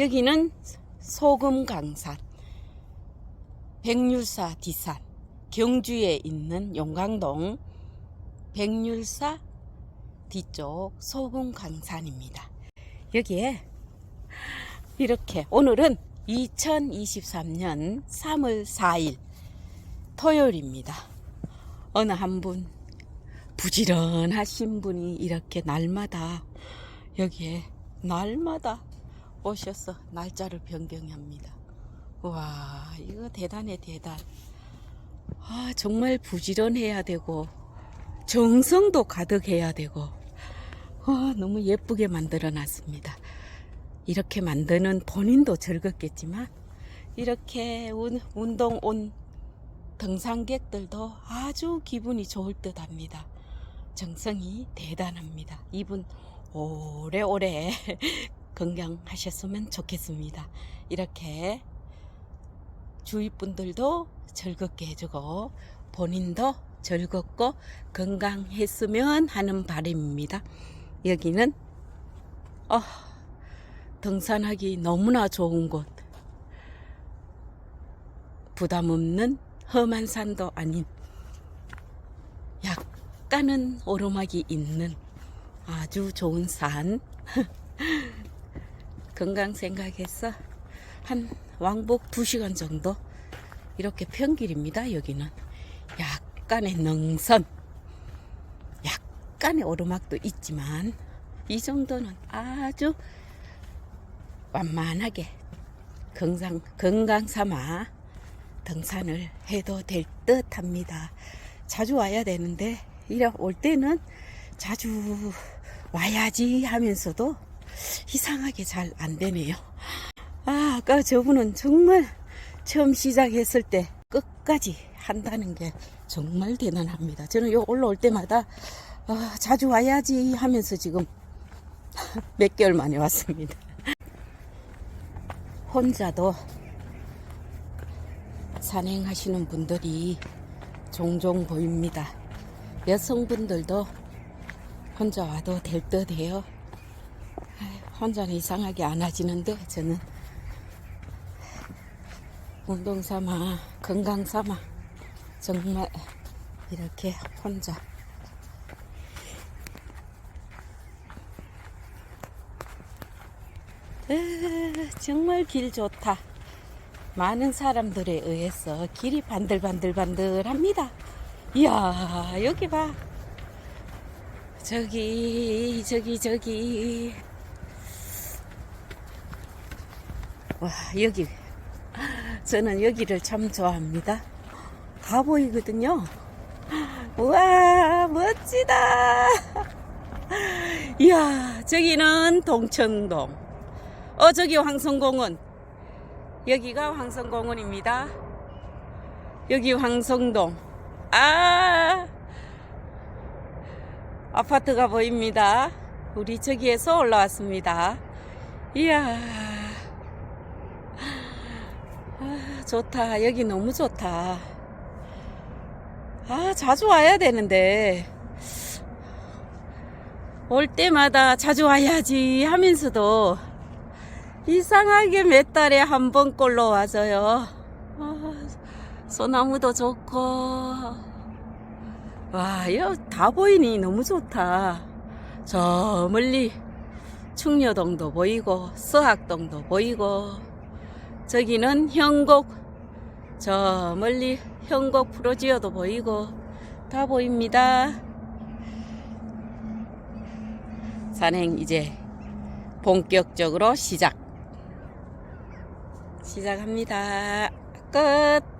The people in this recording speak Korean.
여기는 소금강산, 백률사 디산, 경주에 있는 용강동 백률사 뒤쪽 소금강산입니다. 여기에 이렇게 오늘은 2023년 3월 4일 토요일입니다. 어느 한 분 부지런하신 분이 이렇게 날마다 여기에 날마다 오셔서 날짜를 변경합니다. 와 이거 대단해 대단. 아 정말 부지런해야 되고 정성도 가득해야 되고 아, 너무 예쁘게 만들어 놨습니다. 이렇게 만드는 본인도 즐겁겠지만 이렇게 운, 운동 온 등산객들도 아주 기분이 좋을 듯 합니다. 정성이 대단합니다. 이분 오래오래 건강하셨으면 좋겠습니다. 이렇게 주위 분들도 즐겁게 해주고 본인도 즐겁고 건강했으면 하는 바람입니다. 여기는 어, 등산하기 너무나 좋은 곳. 부담 없는 험한 산도 아닌 약간은 오르막이 있는 아주 좋은 산. 건강 생각해서 한 왕복 2시간 정도 이렇게 평길입니다. 여기는 약간의 능선, 약간의 오르막도 있지만 이 정도는 아주 완만하게 건강, 건강 삼아 등산을 해도 될 듯 합니다. 자주 와야 되는데, 이래 올 때는 자주 와야지 하면서도 이상하게 잘 안 되네요. 아, 아까 저분은 정말 처음 시작했을 때 끝까지 한다는 게 정말 대단합니다. 저는 요 올라올 때마다 아, 자주 와야지 하면서 지금 몇 개월 만에 왔습니다. 혼자도 산행하시는 분들이 종종 보입니다. 여성분들도 혼자 와도 될 듯 해요. 혼자는 이상하게 안 하지는데 저는 운동 삼아 건강 삼아 정말 이렇게 혼자 으, 정말 길 좋다. 많은 사람들에 의해서 길이 반들반들반들합니다. 이야, 여기 봐. 저기, 저기, 저기. 와, 여기. 저는 여기를 참 좋아합니다. 가 보이거든요. 우와, 멋지다. 이야, 저기는 동천동. 어, 저기 황성공원. 여기가 황성공원입니다. 여기 황성동. 아, 아파트가 보입니다. 우리 저기에서 올라왔습니다. 이야, 아, 좋다. 여기 너무 좋다. 아, 자주 와야 되는데. 올 때마다 자주 와야지 하면서도 이상하게 몇 달에 한 번꼴로 와서요. 아, 소나무도 좋고. 와, 여기 다 보이니 너무 좋다. 저 멀리 충녀동도 보이고, 서학동도 보이고, 저기는 형곡, 저 멀리 형곡 프로지오도 보이고, 다 보입니다. 산행 이제 본격적으로 시작. 시작합니다. 끝.